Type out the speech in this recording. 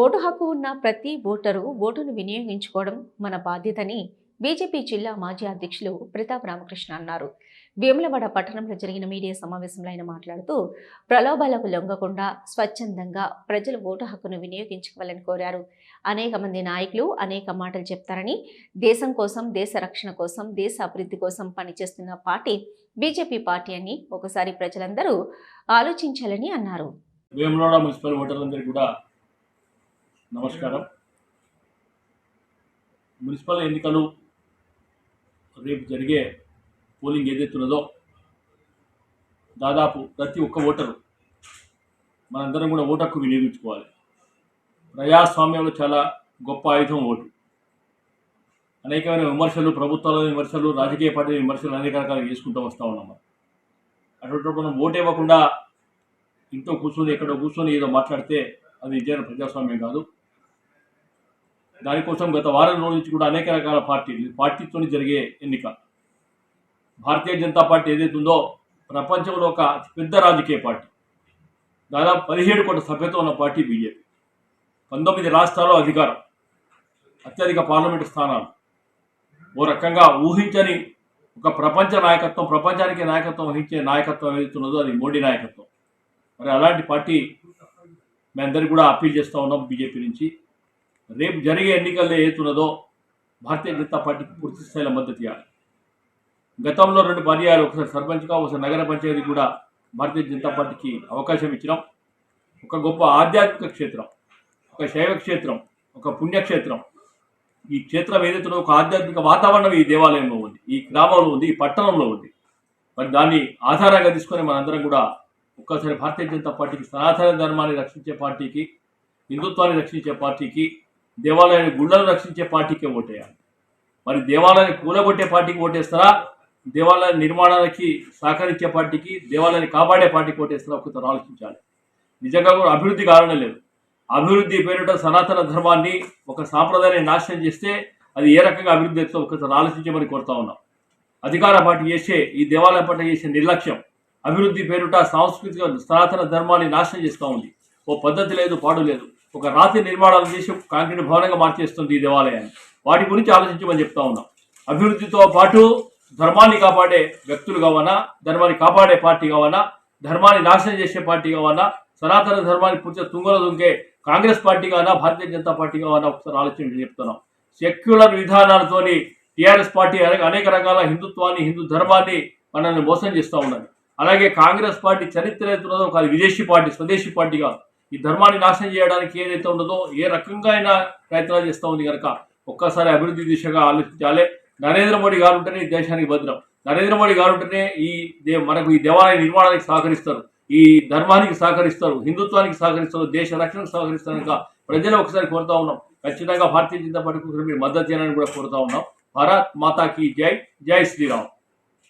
Vote హక్కు ఉన్న ప్రతి ఓటరు ఓటును వినియోగించుకోవడం మన బాధ్యతని బీజేపీ జిల్లా మాజీ అధ్యక్షులు ప్రతాప్ రామకృష్ణ అన్నారు. వేములవాడ పట్టణంలో జరిగిన మీడియా సమావేశంలో ఆయన మాట్లాడుతూ ప్రలోభాలకు లొంగకుండా స్వచ్ఛందంగా ప్రజలు ఓటు హక్కును వినియోగించుకోవాలని కోరారు. అనేక మంది నాయకులు అనేక మాటలు చెప్తారని దేశం కోసం దేశ రక్షణ కోసం దేశ అభివృద్ధి కోసం పనిచేస్తున్న పార్టీ బీజేపీ పార్టీ అని ఒకసారి ప్రజలందరూ ఆలోచించాలని అన్నారు. వేములవాడ మున్సిపల్ ఓటర్లందరికీ కూడా నమస్కారం. మున్సిపల్ ఎన్నికలు రేపు జరిగే పోలింగ్ ఏదైతున్నదో దాదాపు ప్రతి ఒక్క ఓటరు మనందరం కూడా ఓటు వినియోగించుకోవాలి. ప్రజాస్వామ్యంలో చాలా గొప్ప ఆయుధం ఓటు. అనేకమైన విమర్శలు ప్రభుత్వాల విమర్శలు రాజకీయ పార్టీల విమర్శలు అనేక రకాలు చేసుకుంటూ వస్తూ ఉన్నాం మనం. మనం ఓటు ఇవ్వకుండా ఇంట్లో కూర్చొని ఎక్కడో కూర్చొని ఏదో మాట్లాడితే అది నిజమైన ప్రజాస్వామ్యం కాదు. దానికోసం గత వారం రోజు నుంచి కూడా అనేక రకాల పార్టీలు పార్టీతో జరిగే ఎన్నిక. భారతీయ జనతా పార్టీ ఏదైతే ఉందో ప్రపంచంలో ఒక పెద్ద రాజకీయ పార్టీ. దాదాపు పదిహేడు కోట్ల సభ్యత్వం ఉన్న పార్టీ బీజేపీ. పంతొమ్మిది రాష్ట్రాల్లో అధికారం. అత్యధిక పార్లమెంటు స్థానాలు. ఓ రకంగా ఊహించని ఒక ప్రపంచ నాయకత్వం ప్రపంచానికి నాయకత్వం వహించే నాయకత్వం ఏదైతున్నదో అది మోడీ నాయకత్వం. మరి అలాంటి పార్టీ మేమందరికీ కూడా అప్పీల్ చేస్తూ ఉన్నాం బీజేపీ నుంచి. రేపు జరిగే ఎన్నికల్లో ఏతున్నదో భారతీయ జనతా పార్టీకి పూర్తి స్థాయిలో మద్దతు ఇవ్వాలి. గతంలో రెండు పర్యాలు ఒకసారి సర్పంచ్గా ఒకసారి నగర పంచాయతీ కూడా భారతీయ జనతా పార్టీకి అవకాశం ఇచ్చినాం. ఒక గొప్ప ఆధ్యాత్మిక క్షేత్రం ఒక శైవ క్షేత్రం ఒక పుణ్యక్షేత్రం. ఈ క్షేత్రం ఏదైతే ఒక ఆధ్యాత్మిక వాతావరణం ఈ దేవాలయంలో ఉంది ఈ గ్రామంలో ఉంది ఈ పట్టణంలో ఉంది. మరి దాన్ని ఆధారంగా తీసుకొని మనందరం కూడా ఒక్కసారి భారతీయ జనతా పార్టీకి సనాతన ధర్మాన్ని రక్షించే పార్టీకి హిందుత్వాన్ని రక్షించే పార్టీకి దేవాలయాన్ని గుళ్ళను రక్షించే పార్టీకే ఓటేయాలి. మరి దేవాలయాన్ని కూలగొట్టే పార్టీకి ఓటేస్తారా? దేవాలయ నిర్మాణానికి సహకరించే పార్టీకి దేవాలయాన్ని కాపాడే పార్టీకి ఓటేస్తారా? ఒకసారి ఆలోచించాలి. నిజంగా కూడా అభివృద్ధి కారణం లేదు. అభివృద్ధి పేరిట సనాతన ధర్మాన్ని ఒక సాంప్రదాయాన్ని నాశనం చేస్తే అది ఏ రకంగా అభివృద్ధి అవుతుందో ఒకసారి ఆలోచించమని కోరుతా ఉన్నాం. అధికార పార్టీ చేసే ఈ దేవాలయం పట్ల చేసే నిర్లక్ష్యం అభివృద్ధి పేరుట సాంస్కృతిక సనాతన ధర్మాన్ని నాశనం చేస్తూ ఉంది. ఓ పద్ధతి లేదు పాడు లేదు. ఒక రాతి నిర్మాణాలు చేసి కాంక్రీట్ భవనంగా మార్చేస్తుంది ఈ దేవాలయాన్ని. వాటి గురించి ఆలోచించమని చెప్తా ఉన్నాం. అభివృద్ధితో పాటు ధర్మాన్ని కాపాడే వ్యక్తులు కావనా ధర్మాన్ని కాపాడే పార్టీ కావనా ధర్మాన్ని నాశనం చేసే పార్టీ కావనా సనాతన ధర్మాన్ని పూర్తిగా తుంగలో దుంకే కాంగ్రెస్ పార్టీ కావనా భారతీయ జనతా పార్టీ కావనా ఒకసారి ఆలోచన చెప్తున్నాం. సెక్యులర్ విధానాలతోని టీఆర్ఎస్ పార్టీ అనేక అనేక రకాల హిందుత్వాన్ని హిందూ ధర్మాన్ని మనల్ని మోసం చేస్తూ ఉన్నది. అలాగే కాంగ్రెస్ పార్టీ చరిత్ర ఏదైతున్నదో ఒక విదేశీ పార్టీ స్వదేశీ పార్టీగా ఈ ధర్మాన్ని నాశనం చేయడానికి ఏదైతే ఉన్నదో ఏ రకంగా అయినా ప్రయత్నాలు చేస్తూ ఉంది కనుక ఒక్కసారి అభివృద్ధి దిశగా ఆలోచించాలి. నరేంద్ర మోడీ గారు ఉంటేనే ఈ దేశానికి భద్రం. నరేంద్ర మోడీ గారు ఉంటేనే ఈ దే మనకు ఈ దేవాలయ నిర్మాణానికి సహకరిస్తారు. ఈ ధర్మానికి సహకరిస్తారు. హిందుత్వానికి సహకరిస్తారు. దేశ రక్షణకు సహకరిస్తారు కనుక ప్రజలు ఒకసారి కోరుతా ఉన్నాం. ఖచ్చితంగా భారతీయ జనతా పార్టీ మీరు మద్దతు చేయాలని కూడా కోరుతా ఉన్నాం. భారత్ మాతాకి జై. జై శ్రీరామ్.